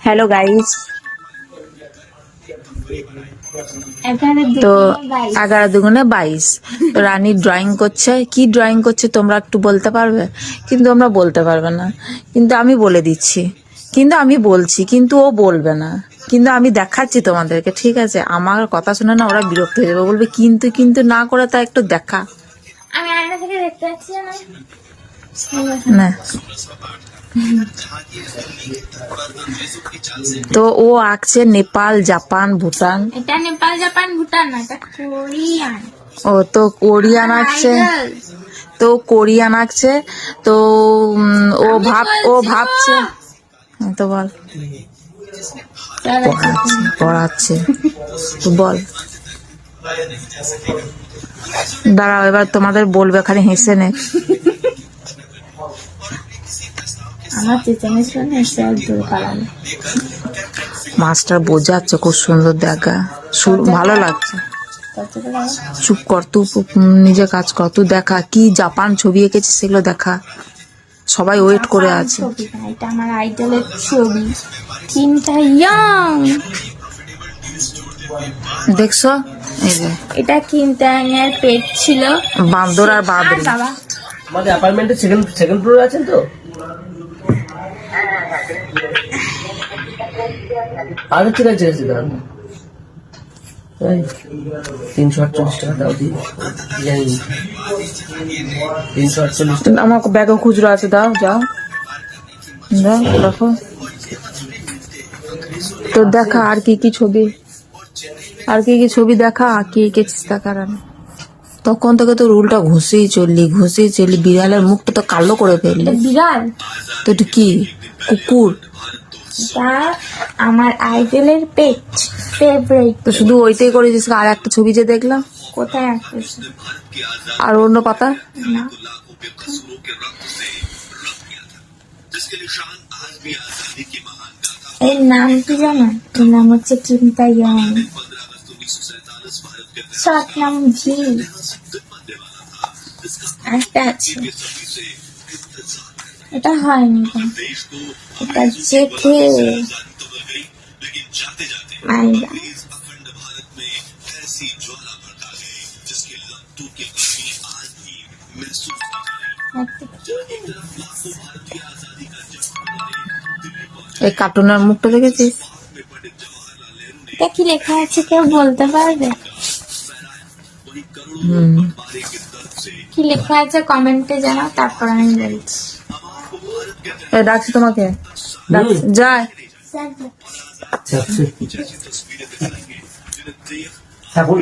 Hello এখানে তো। এগারো দুগুণে বাইশ। তো রানী ড্রয়িং করছে। কি ড্রয়িং করছে তোমরা একটু বলতে পারবে? কিন্তু আমরা বলতে পারবে না। কিন্তু আমি বলে দিচ্ছি। কিন্তু আমি বলছি কিন্তু ও বলবে না। কিন্তু আমি দেখাচ্ছি তোমাদেরকে ঠিক আছে? আমার কথা শুনে না ওরা বিরক্ত হয়ে যাবে। বলবে কিন্তু কিন্তু না করে তা একটু দেখা। আমি আয়না থেকে দেখতে পাচ্ছি না। না। তো ও আঁকছে নেপাল জাপান ভুটান। এটা নেপাল জাপান ভুটান না এটা কোরিয়ান। ও তো কোরিয়ান আঁকছে। তো কোরিয়ান আঁকছে। তো ও ভাব ও ভাবছে। হ্যাঁ, তো বল। পড়াচ্ছে। তো বল। দাঁড়াও এবার তোমাদের বলবে খালি হেসে নে। আমার চেঁচামেচ শুনে এসে আর দূর পালানো। মাস্টার বোঝাচ্ছে খুব সুন্দর দেখা। সুর- ভালো লাগছে। চুপ কর তুই নিজে কাজ কর তুই দেখা। কি জাপান ছবি এঁকেছে সেগুলো দেখা। সবাই ওয়েট করে আছে। এটা আমার আইডলের ছবি। ইয়াং দেখছ? এই যে। এটা কিমটা এর পেট ছিল। বান্দর আর বাবা। আমাদের অ্যাপার্টমেন্টের সেকেন্ড সেকেন্ড ফ্লোরে আছেন তো? আগে ঠিক আছে ব্যাগে খুচরো আছে, দাও, যাও। দাও রাখো তো দেখা আর কি কি ছবি। আর কি কি ছবি দেখা কি এঁকেছিস দেখার আমি তখন থেকে তো রুলটা ঘষেই চললি ঘষেই চললি। বিড়ালের মুখটা তো কালো করে ফেললি। বিড়াল? তো এটা কি? কুকুর? এটা আমার আইডলের পেট ফেভারিট তো শুধু ওইটাই করেছিস আর একটা ছবি যে দেখলাম? কোথায় আসতেছে আর অন্য পাতা? না। এর নাম কি জানো? এর নাম হচ্ছে কিমতা ইয়াং নাম জি। আছে। এটা হয়নি। এটা জেঠে। মাইরা এই কার্টুনের মুখটা দেখেছিস? এটা কি লেখা আছে কেউ বলতে পারবে? হুম। কি লেখা আছে কমেন্টে জানাও তারপর আমি বলছি। ডাকছি তোমাকে। যায়। ঠাকুর